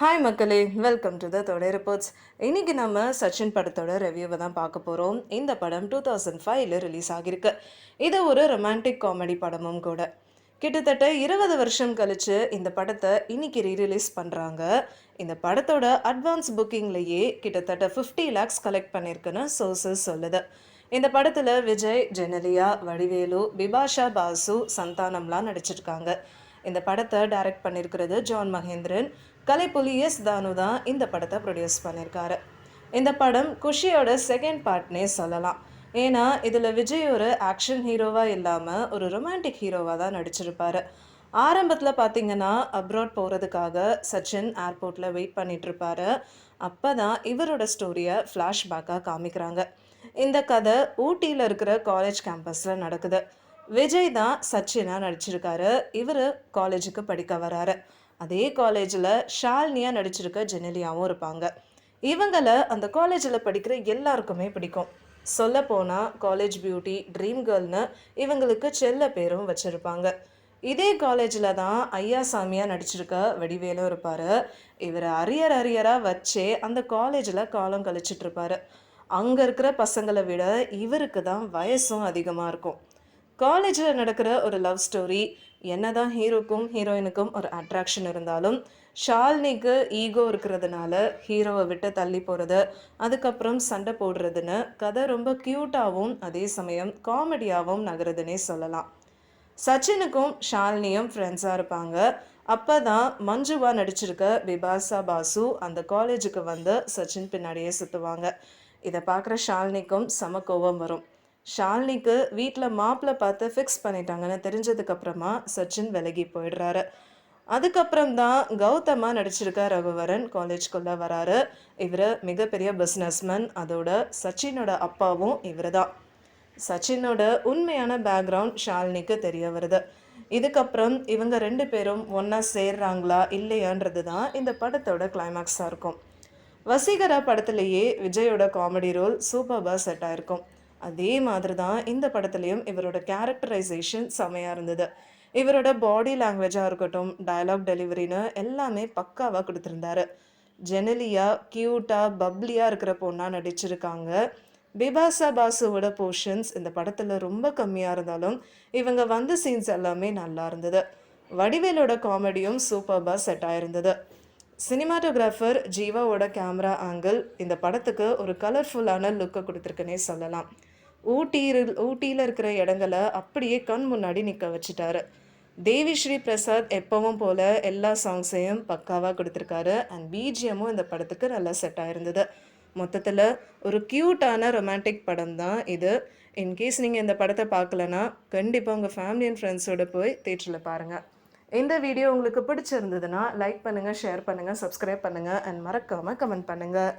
Hi மக்களே. Welcome to the தொடர் reports இன்றைக்கி நம்ம சச்சின் படத்தோட ரிவ்யூவை தான் பார்க்க போகிறோம் இந்த படம் டூ தௌசண்ட் ஃபைவ்ல ரிலீஸ் ஆகியிருக்கு இது ஒரு ரொமான்டிக் காமெடி படமும் கூட. கிட்டத்தட்ட இருபது வருஷம் கழித்து இந்த படத்தை இன்னைக்கு ரீரிலீஸ் பண்ணுறாங்க இந்த படத்தோட அட்வான்ஸ் புக்கிங்லேயே கிட்டத்தட்ட ஃபிஃப்டி லேக்ஸ் கலெக்ட் பண்ணியிருக்குன்னு சோர்சஸ் சொல்லுது. இந்த படத்தில் விஜய் ஜெனலியா வடிவேலு பிபாஷா பாசு சந்தானம்லாம் நடிச்சிருக்காங்க. இந்த படத்தை டைரக்ட் பண்ணியிருக்கிறது ஜான் மகேந்திரன். கலைப்புலி எஸ் தானு தான் இந்த படத்தை ப்ரொடியூஸ் பண்ணியிருக்காரு இந்த படம் குஷியோட செகண்ட் பார்ட்னே சொல்லலாம். ஏன்னா இதில் விஜய் ஒரு ஆக்ஷன் ஹீரோவாக இல்லாமல் ஒரு ரொமான்டிக் ஹீரோவாக தான் நடிச்சிருப்பார். ஆரம்பத்தில் பார்த்தீங்கன்னா அப்ராட் போகிறதுக்காக சச்சின் ஏர்போர்ட்டில் வெயிட் பண்ணிகிட்ருப்பாரு அப்போ தான் இவரோட ஸ்டோரியை ஃப்ளாஷ்பேக்காக காமிக்கிறாங்க. இந்த கதை ஊட்டியில் இருக்கிற காலேஜ் கேம்பஸில் நடக்குது. விஜய் தான் சச்சினாக நடிச்சிருக்காரு. இவர் காலேஜுக்கு படிக்க வராரு. அதே காலேஜில் ஷால்னியாக நடிச்சிருக்க ஜெனலியாவும் இருப்பாங்க. இவங்களை அந்த காலேஜில் படிக்கிற எல்லாருக்குமே பிடிக்கும். சொல்லப்போனால் காலேஜ் பியூட்டி ட்ரீம் கேர்ள்னு இவங்களுக்கு செல்ல பேரும் வச்சுருப்பாங்க. இதே காலேஜில் தான் ஐயா சாமியாக நடிச்சிருக்க வடிவேலும் இருப்பார். இவர் அரியர் அரியராக வச்சே அந்த காலேஜில் காலம் கழிச்சிட்ருப்பாரு அங்கே இருக்கிற பசங்களை விட இவருக்கு தான் வயசும் அதிகமாக இருக்கும். காலேஜில் நடக்கிற ஒரு லவ் ஸ்டோரி. என்னதான் ஹீரோக்கும் ஹீரோயினுக்கும் ஒரு அட்ராக்ஷன் இருந்தாலும் ஷால்னிக்கு ஈகோ இருக்கிறதுனால ஹீரோவை விட்டு தள்ளி போகிறது அதுக்கப்புறம் சண்டை போடுறதுன்னு கதை ரொம்ப க்யூட்டாகவும் அதே சமயம் காமெடியாகவும் நகருதுன்னே சொல்லலாம். சச்சினுக்கும் ஷாலினியும் ஃப்ரெண்ட்ஸாக இருப்பாங்க. அப்போ தான் மஞ்சுவா நடிச்சிருக்க பிபாசா பாசு அந்த காலேஜுக்கு வந்து சச்சின் பின்னாடியே சுற்றுவாங்க இதை பார்க்குற ஷாலினிக்கும் செம கோபம் வரும். ஷாலினிக்கு வீட்டில் மாப்பிள்ளை பார்த்து ஃபிக்ஸ் பண்ணிட்டாங்கன்னு தெரிஞ்சதுக்கப்புறமா சச்சின் விலகி போயிடுறாரு. அதுக்கப்புறம் தான் கௌதமாக நடிச்சிருக்க ரகுவரன் காலேஜ்குள்ளே வராரு. இவர் மிகப்பெரிய பிஸ்னஸ்மேன் அதோட சச்சினோட அப்பாவும் இவர் தான் சச்சினோட உண்மையான பேக்ரவுண்ட் ஷாலினிக்கு தெரிய வருது. இதுக்கப்புறம் இவங்க ரெண்டு பேரும் ஒன்றா சேர்றாங்களா இல்லையான்றது தான் இந்த படத்தோட கிளைமேக்ஸாக இருக்கும். வசீகரா படத்துலேயே விஜயோட காமெடி ரோல் சூப்பர்பாக செட் ஆயிருக்கும். அதே மாதிரி தான் இந்த படத்துலேயும் இவரோட கேரக்டரைசேஷன் செமையாக இருந்தது. இவரோட பாடி லாங்குவேஜாக இருக்கட்டும் டயலாக் டெலிவரின்னு எல்லாமே பக்காவாக கொடுத்துருந்தாரு. ஜெனலியா க்யூட்டாக பப்ளியாக இருக்கிற பொண்ணாக நடிச்சிருக்காங்க. பிபாசா பாசுவோட போர்ஷன்ஸ் இந்த படத்தில் ரொம்ப கம்மியாக இருந்தாலும் இவங்க வந்த சீன்ஸ் எல்லாமே நல்லா இருந்தது. வடிவேலோட காமெடியும் சூப்பர்பாக செட் ஆயிருந்தது. சினிமாட்டோகிராஃபர் ஜீவாவோட கேமரா ஆங்கிள் இந்த படத்துக்கு ஒரு கலர்ஃபுல்லான லுக்கை கொடுத்துருக்குன்னே சொல்லலாம். ஊட்டியில் ஊட்டியில் இருக்கிற இடங்களை அப்படியே கண் முன்னாடி நிற்க வச்சுட்டாரு. தேவி ஸ்ரீ பிரசாத் எப்பவும் போல எல்லா சாங்ஸையும் பக்காவாக கொடுத்துருக்காரு. அண்ட் பிஜிஎம்மும் இந்த படத்துக்கு நல்லா செட் ஆயிருந்தது. மொத்தத்தில் ஒரு க்யூட்டான ரொமான்டிக் படம் தான் இது. இன்கேஸ் நீங்கள் இந்த படத்தை பார்க்கலனா கண்டிப்பாக உங்கள் ஃபேமிலி அண்ட் ஃப்ரெண்ட்ஸோடு போய் தேட்டரில் பாருங்கள் இந்த வீடியோ உங்களுக்கு பிடிச்சிருந்ததுன்னா லைக் பண்ணுங்கள் ஷேர் பண்ணுங்கள் சப்ஸ்கிரைப் பண்ணுங்கள் அண்ட் மறக்காமல் கமெண்ட் பண்ணுங்கள்